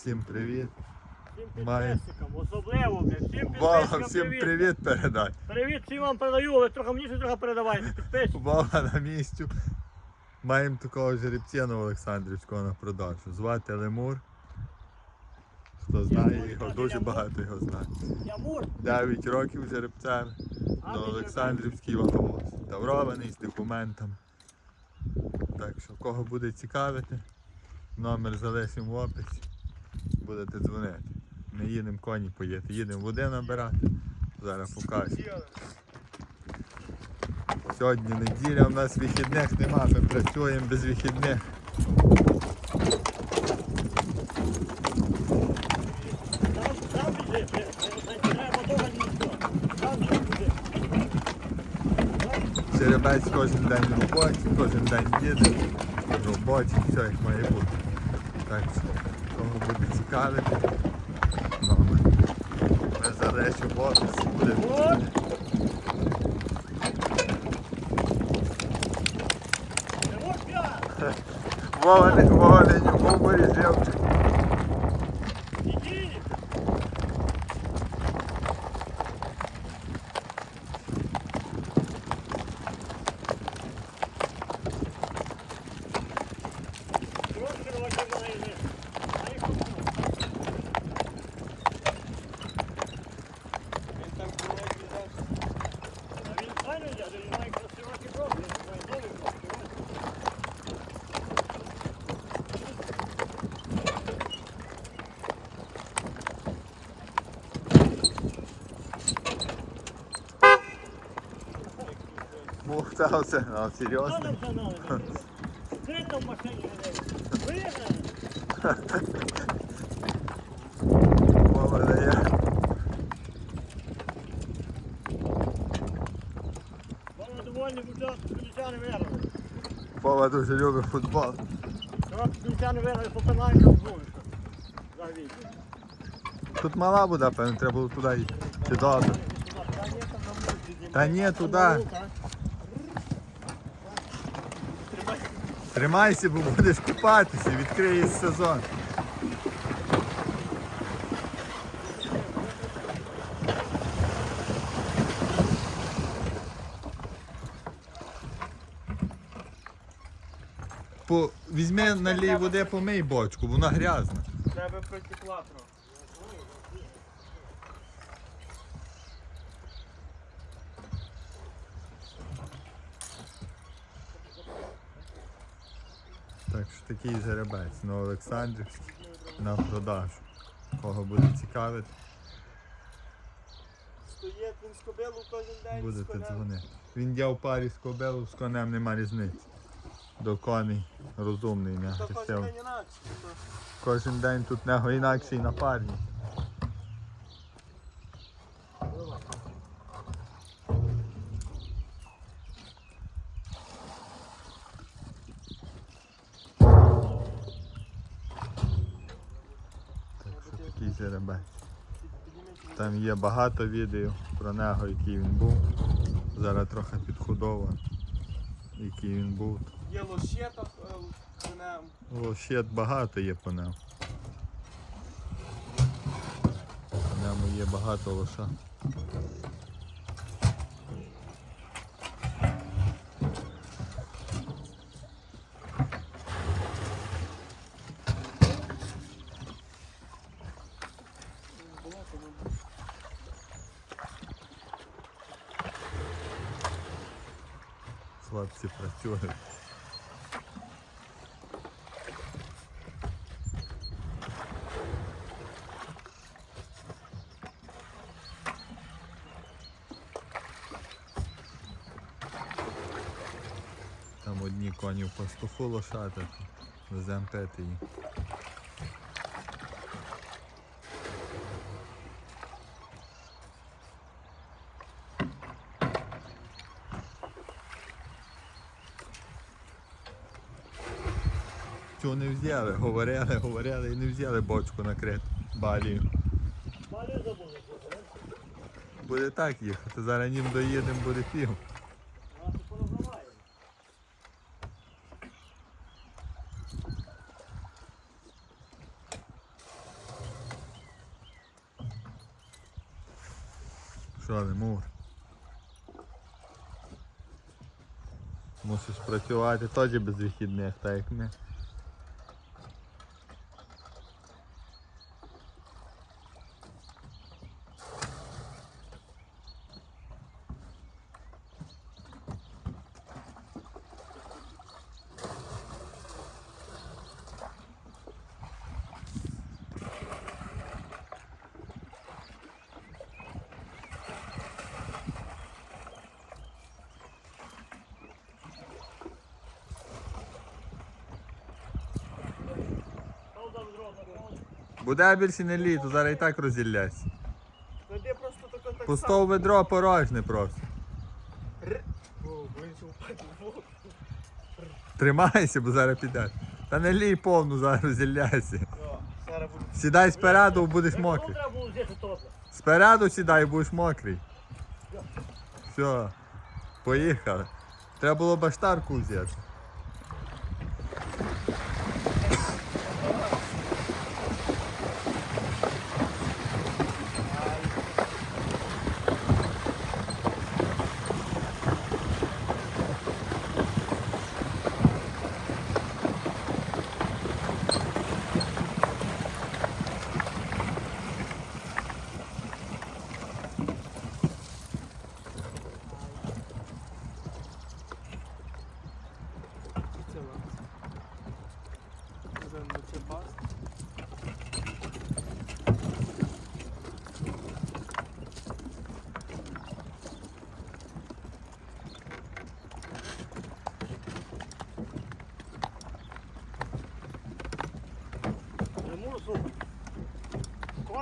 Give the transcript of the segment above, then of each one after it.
всім привіт. Всім Має. підписникам, особливо, блядь, всім підписникам всім привіт. привіт передай. Привіт всім вам передаю, ви трохи мені ще трохи передавайте, підписуйтесь. Вова на місці. Маємо такого жеребця на Олександрівського на продажу. Звати Лемур. Хто знає його, дуже багато його знає. Ямур, 9 років жеребцем на Олександрівський ваговоз. Таврований з документом. Так що, кого буде цікавити, номер залишимо в описі. Будете дзвонити. Не їдемо коні поїти, їдемо води набирати. Зараз покажу. Сьогодні неділя, у нас вихідних нема, ми працюємо без вихідних. Жеребець кожен день роботі, кожен день їде, в все як має бути. Так що, кого буде цікавити, Добре. Ми залишимо в описі, буде. От. Ямур, п'ять. Вова не Вова не нюхав Мух та оце, а Що серйозно? нам канали? Скрита в машині людей. Вигнали. Вова дає. Вони довольні будуть, кінця не виграли. Вова дуже любить футбол. Трохи кінця не виграли, попинають на вулицю. Завіть. Тут мала буде, певно, треба було туди йти. Чи добре? Та ні, туди. Тримайся, бо будеш купатися, відкриє сезон. Візьми налій води, помий бочку, вона грязна. Треба протекла трохи. Так що такий жеребець на Олександрівський на продажу. Кого буде цікавити, Стоїть він з кобилу кожен день. будете дзвонити. Він є в парі з кобилу, з конем нема різниці. До коней розумний, кожен день інакше. Кожен день тут нього інакший напарник. Жеребець. Там є багато відео про нього, який він був. Зараз трохи підходова, який він був. Є лощета по конем. Лошет багато є по ньому. По нему є багато лоша. Хлопці працюють. Там одні коні пастуху лошати, веземо пити цього не взяли, говорили, говорили і не взяли бочку на крит балію. Балію забули, Буде так їхати, зараз ним доїдемо, буде пів. Що не мур? Мусиш працювати тоді без вихідних, так як ми. Буде більше не літо, зараз і так розділяйся. Клади просто тако так Пусто ведро порожне просто. О, в воду. Тримайся, бо зараз підеш. Та не лій повну, зараз розділяйся. О, Зараз буде. Сідай спереду, будеш мокрий. треба було взяти топливо? Спереду сідай, будеш мокрий. Все, поїхали. Треба було баштарку взяти.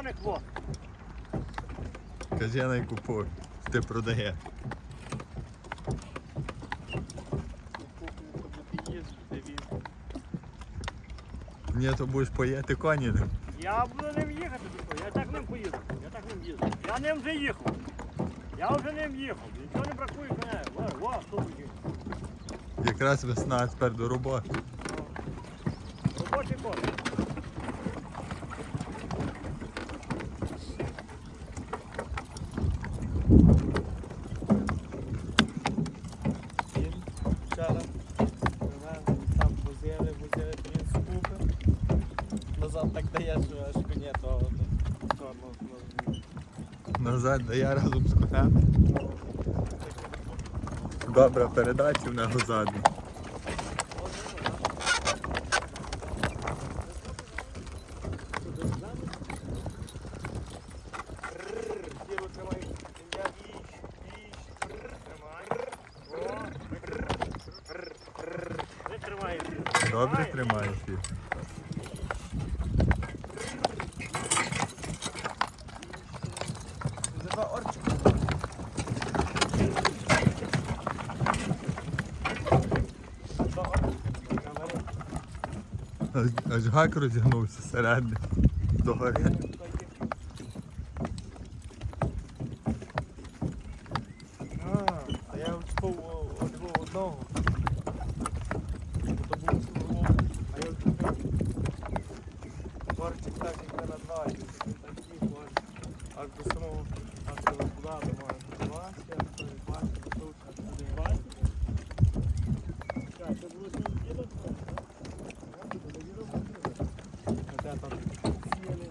Коник во. Кажи, не купуй. Ти продаєш. Тобто. Ні, то будеш поїти коні. Я буду ним їхати, я так ним поїду. Я так ним їздив. Я ним вже їхав. Я вже ним їхав. Нічого не бракує коня. Во, во, що буде. Якраз весна тепер до роботи. Робочий коник. Він вчора привезли, там возили, возили, то він скупив. Назад так дає, що аж коні того. Чорного. Назад дає разом з конем. Добра передача в нього ззаду. Діло тримай. Я віч, віч, тримай. Не тримає. Добре тримає фір. За два орчика. Два орчика. Аж, гак розігнувся середньо. Догори. А, я вчепив одного а я вчепив. Борчик так як на два, і такі. Аж до самого, аж до туди, до мого. Два, я то і бачу, то тут, аж туди. Чекай, це було сім дідок? А де там сіяли,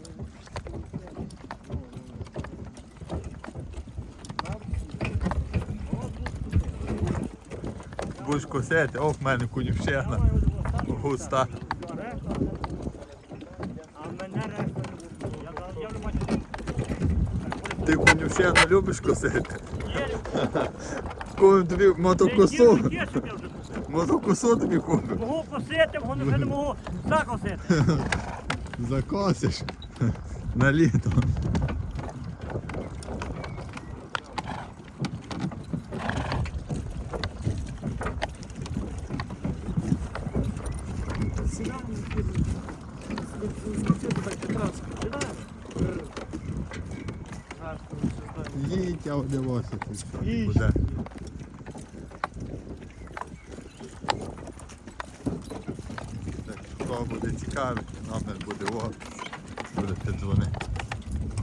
Будеш косити, о, в мене конюшена. Густа. Ти конюшену любиш косити? Купив тобі мотокосу. Мотокосу тобі купив. Можу косити, воно вже не можу закосити. Закосиш на літо. Їдь, я одивося ти що Їдь. Буде. Так, Кого буде цікавий, номер буде в. Будете дзвонити.